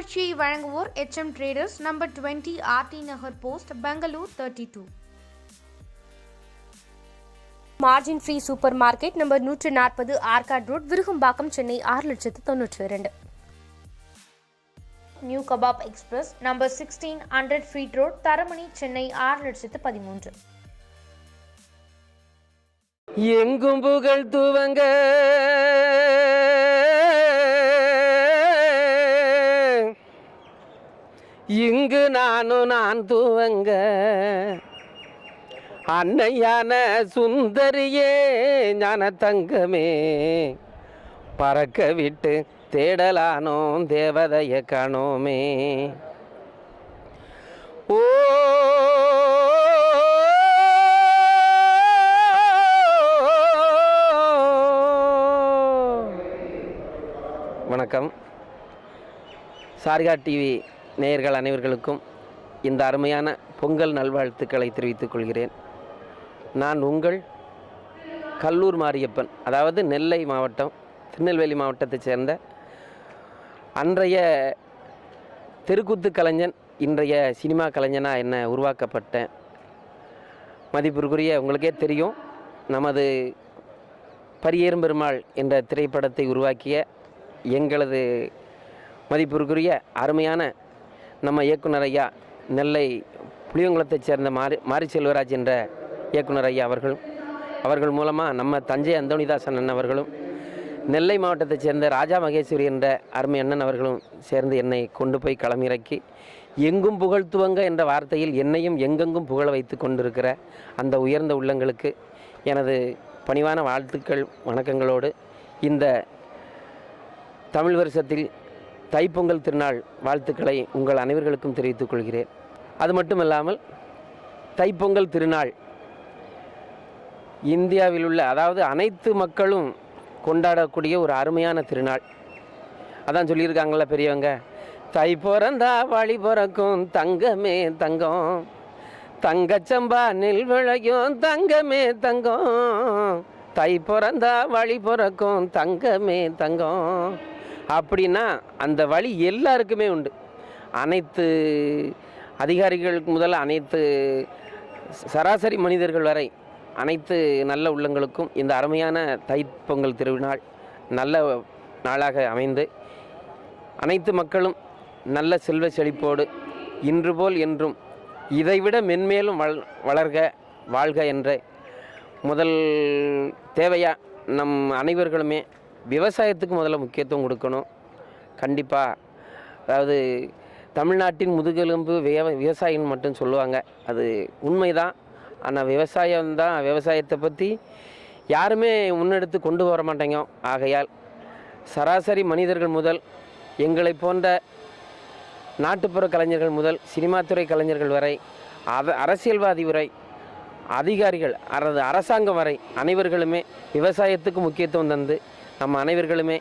இந்நிகழ்ச்சியை வழங்குவோர் HM traders number twenty RT Nagar post Bangalore thirty two margin free super market number நூற்று நாற்பது Arcot road Virugambakkam Chennai ஆறு லட்சத்து தொண்ணூற்றி இரண்டு. New kebab express number sixteen hundred feet road Taramani Chennai ஆறு லட்சத்து பதிமூன்று. எங்கும் புகழ் துவங்க இங்கு நானும் நான் துவங்க. அன்னையான சுந்தரியே ஞான தங்கமே. பறக்க விட்டு தேடலானோம் தேவதைய காணோமே. ஓ வணக்கம். சாரிகா டிவி. நேயர்கள் அனைவர்களுக்கும் இந்த அருமையான பொங்கல் நல்வாழ்த்துக்களை தெரிவித்துக் கொள்கிறேன். நான் உங்கள் கல்லூர் மாரியப்பன் அதாவது நெல்லை மாவட்டம் திருநெல்வேலி மாவட்டத்தைச் சேர்ந்த அன்றைய தெருக்கூத்து கலைஞன் இன்றைய சினிமா கலைஞனாக என்ன உருவாக்கப்பட்டேன் மதிப்பிற்குரிய உங்களுக்கே தெரியும். நமது பரியேறும் பெருமாள் என்ற திரைப்படத்தை உருவாக்கிய எங்களது மதிப்பிற்குரிய அருமையான நம்ம இயக்குனர் ஐயா நெல்லை புளியங்குளத்தைச் சேர்ந்த மாரி மாரி செல்வராஜ் என்ற இயக்குனர் ஐயா அவர்களும் அவர்கள் மூலமாக நம்ம தஞ்சை அந்தோணிதாசன் அண்ணன் அவர்களும் நெல்லை மாவட்டத்தைச் சேர்ந்த ராஜா மகேஸ்வரி என்ற அருமை அண்ணன் அவர்களும் சேர்ந்து என்னை கொண்டு போய் களமிறக்கி எங்கும் புகழ்த்துவங்க என்ற வார்த்தையில் என்னையும் எங்கெங்கும் புகழ வைத்து கொண்டிருக்கிற அந்த உயர்ந்த உள்ளங்களுக்கு எனது பணிவான வாழ்த்துக்கள் வணக்கங்களோடு இந்த தமிழ் வருஷத்தில் தைப்பொங்கல் திருநாள் வாழ்த்துக்களை உங்கள் அனைவர்களுக்கும் தெரிவித்துக் கொள்கிறேன். அது மட்டுமல்லாமல் தைப்பொங்கல் திருநாள் இந்தியாவில் உள்ள அதாவது அனைத்து மக்களும் கொண்டாடக்கூடிய ஒரு அருமையான திருநாள். அதான் சொல்லியிருக்காங்கள பெரியவங்க தை பிறந்தா வழி பிறக்கும் தங்கமே தங்கம். தங்கச்சம்பா நெல் விளையும் தங்கமே தங்கம். தை பிறந்தா வழி பிறக்கும் தங்கமே தங்கம். அப்படின்னா அந்த வழி எல்லாருக்குமே உண்டு. அனைத்து அதிகாரிகளுக்கு முதல்ல அனைத்து சராசரி மனிதர்கள் வரை அனைத்து நல்ல உள்ளங்களுக்கும் இந்த அருமையான தைப்பொங்கல் திருநாள் நல்ல நாளாக அமைந்து அனைத்து மக்களும் நல்ல செல்வ செழிப்போடு இன்று போல் என்றும் இதைவிட மென்மேலும் வள வளர்க வாழ்க என்ற முதல் தேவையாக நம் அனைவர்களுமே விவசாயத்துக்கு முதல்ல முக்கியத்துவம் கொடுக்கணும். கண்டிப்பாக அதாவது தமிழ்நாட்டின் முதுகெலும்பு விய விவசாயின்னு மட்டும் சொல்லுவாங்க. அது உண்மைதான். ஆனால் விவசாயம் தான் விவசாயத்தை பற்றி யாருமே முன்னெடுத்து கொண்டு வர மாட்டேங்க. ஆகையால் சராசரி மனிதர்கள் முதல் எங்களை போன்ற நாட்டுப்புற கலைஞர்கள் முதல் சினிமாத்துறை கலைஞர்கள் வரை அத அரசியல்வாதி வரை அதிகாரிகள் அல்லது அரசாங்கம் வரை அனைவர்களுமே விவசாயத்துக்கு முக்கியத்துவம் தந்து நம்ம அனைவர்களுமே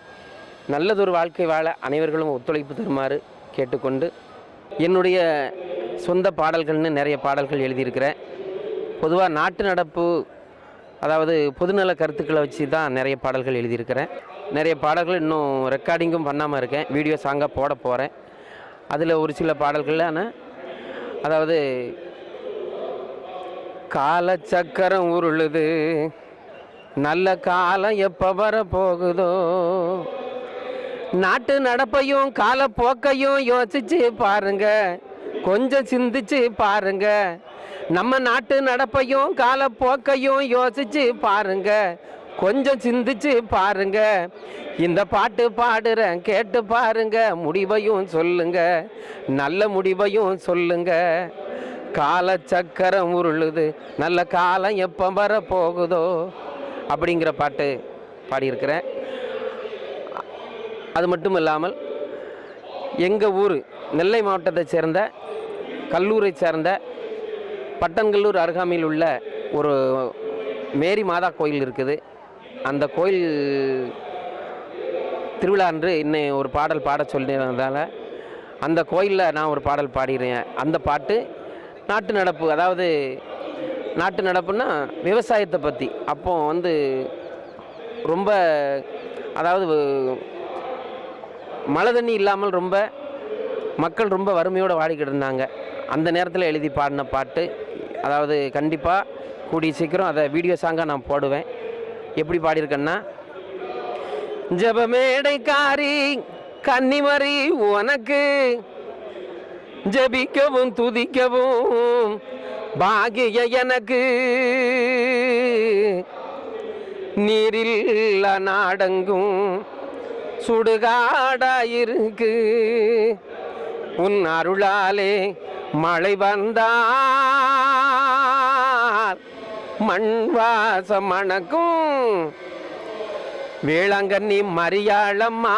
நல்லதொரு வாழ்க்கை வாழ அனைவர்களும் ஒத்துழைப்பு தருமாறு கேட்டுக்கொண்டு என்னுடைய சொந்த பாடல்கள்னு நிறைய பாடல்கள் எழுதியிருக்கிறேன். பொதுவாக நாட்டு நடப்பு அதாவது பொதுநல கருத்துக்களை வச்சு தான் நிறைய பாடல்கள் எழுதியிருக்கிறேன். நிறைய பாடல்கள் இன்னும் ரெக்கார்டிங்கும் பண்ணாமல் இருக்கேன். வீடியோ சாங்காக போட போகிறேன் அதில் ஒரு சில பாடல்கள்லான அதாவது காலச்சக்கரம் உருளுது. நல்ல காலம் எப்போ வர போகுதோ? நாட்டு நடப்பையும் காலப்போக்கையும் யோசிச்சு பாருங்க. கொஞ்சம் சிந்திச்சு பாருங்க. நம்ம நாட்டு நடப்பையும் காலப்போக்கையும் யோசிச்சு பாருங்க. கொஞ்சம் சிந்திச்சு பாருங்க. இந்த பாட்டு பாடுறேன் கேட்டு பாருங்க. முடிவையும் சொல்லுங்க. நல்ல முடிவையும் சொல்லுங்க. காலச்சக்கரம் உருளுது. நல்ல காலம் எப்போ வர போகுதோ? அப்படிங்கிற பாட்டு பாடியிருக்கிறேன். அது மட்டும் இல்லாமல் எங்கள் ஊர் நெல்லை மாவட்டத்தைச் சேர்ந்த கல்லூரை சேர்ந்த பட்டன்கல்லூர் அருகாமையில் உள்ள ஒரு மேரி மாதா கோயில் இருக்குது. அந்த கோயில் திருவிழா அன்று இன்னும் ஒரு பாடல் பாட சொல்லியிருந்ததால் அந்த கோயிலில் நான் ஒரு பாடல் பாடிடுறேன் அந்த பாட்டு நாட்டு நடப்பு அதாவது நாட்டு நடப்புன்னா விவசாயத்தை பற்றி அப்போ வந்து ரொம்ப அதாவது மழை தண்ணி இல்லாமல் ரொம்ப மக்கள் ரொம்ப வறுமையோடு வாடிக்கிட்டு இருந்தாங்க. அந்த நேரத்தில் எழுதி பாடின பாட்டு. அதாவது கண்டிப்பாக கூடிய சீக்கிரம் அதை வீடியோ சாங்காக நான் போடுவேன். எப்படி பாடியிருக்கேன்னா ஜபமேடைக்காரி கன்னிமரி உனக்கு ஜபிக்கவும் துதிக்கவும் பாகிய எனக்கு நீரில் நாடங்கும் சுடுகாடாயிருக்கு. உன் அருளாலே மழை வந்தார். மண் வாசம் மணக்கும் வேளாங்கண்ணி மரியாளம்மா.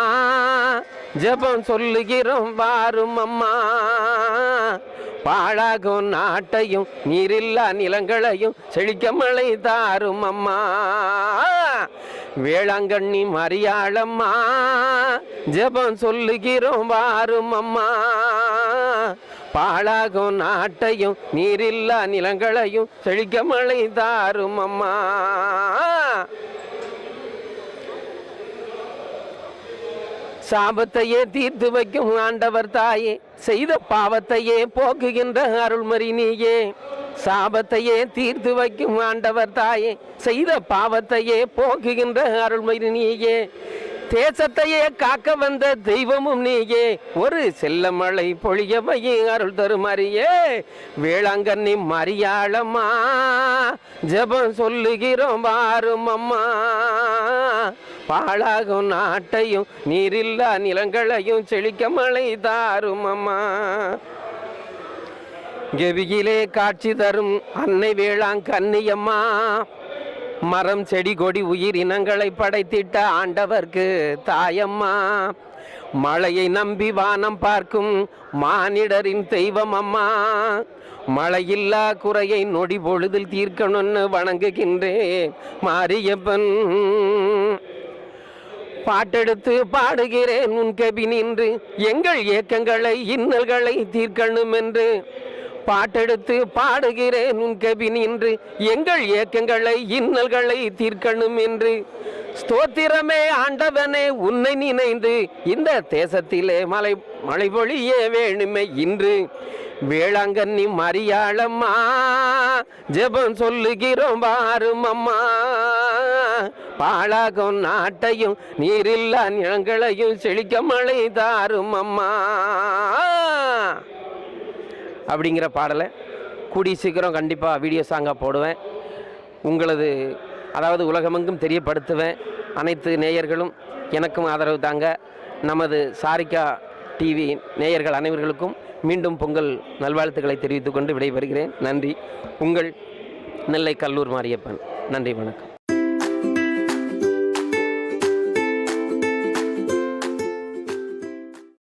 ஜெபம் சொல்லுகிறோம் வாரும் அம்மா பாழாகும் நாட்டையும் நீரில்லா நிலங்களையும் செழிக்க மழை தாரும் அம்மா வேளாங்கண்ணி மரியாளம்மா ஜபம் சொல்லுகிறோம் வாரும் அம்மா பாழாகும் நாட்டையும் நீரில்லா நிலங்களையும் செழிக்க மழை தாரும் அம்மா சாபத்தையே தீர்த்து வைக்கும் ஆண்டவர் தாயே செய்த பாவத்தையே போக்குகின்ற அருள்மறி நீயே. சாபத்தையே தீர்த்து வைக்கும் ஆண்டவர் தாயே செய்த பாவத்தையே போக்குகின்ற அருள்மறி நீயே. தேசத்தையே காக்க வந்த தெய்வமும் நீயே. ஒரு செல்ல மழை பொழியவையே அருள் தரும் அறியே வேளாங்கண்ணி மரியாளம்மா ஜெபம் சொல்லுகிறோம் வாரும் அம்மா பாழாகும் நாட்டையும் நீரில்லா நிலங்களையும் செழிக்க மழை தாரும் அம்மா. கெவியிலே காட்சி தரும் அன்னை வேளாங் கன்னியம்மா. மரம் செடி கொடி உயிரினங்களை படைத்திட்ட ஆண்டவர்க்கு தாயம்மா. மழையை நம்பி வானம் பார்க்கும் மானிடரின் தெய்வம் அம்மா. மழையில்லா குறையை நொடி பொழுதில் தீர்க்கணும்னு வணங்குகின்றேன் மாரியப்பன். பாட்டெடுத்து பாடுகிறேன் உன் கவி நின்று. எங்கள் ஏக்கங்களை இன்னல்களை தீர்க்கணும் என்று பாட்டெடுத்து பாடுகிறேன் உன் கவி நின்று. எங்கள் ஏக்கங்களை இன்னல்களை தீர்க்கணும் என்று ஸ்தோத்திரமே ஆண்டவனே உன்னை நினைந்து. இந்த தேசத்திலே மலை மழை பொழிய வேணுமே இன்று. வேளாங்கண்ணி மரியாளம்மா ஜெபம் சொல்லுகிறோம் பாருமம்மா பாழாகும் நாட்டையும் நீரில்லா நிலங்களையும் செழிக்க மழை தாரும் அம்மா. அப்படிங்கிற பாடலை கூடி சீக்கிரம் கண்டிப்பாக வீடியோ சாங்காக போடுவேன். உங்களது அதாவது உலகமெங்கும் தெரியப்படுத்துவேன். அனைத்து நேயர்களும் எனக்கும் ஆதரவு தாங்க. நமது சாரிகா டிவி நேயர்கள் அனைவர்களுக்கும் மீண்டும் பொங்கல் நல்வாழ்த்துக்களை தெரிவித்துக்கொண்டு விடைபெறுகிறேன். நன்றி. உங்கள் நெல்லை கல்லூர் மாரியப்பன். நன்றி வணக்கம்.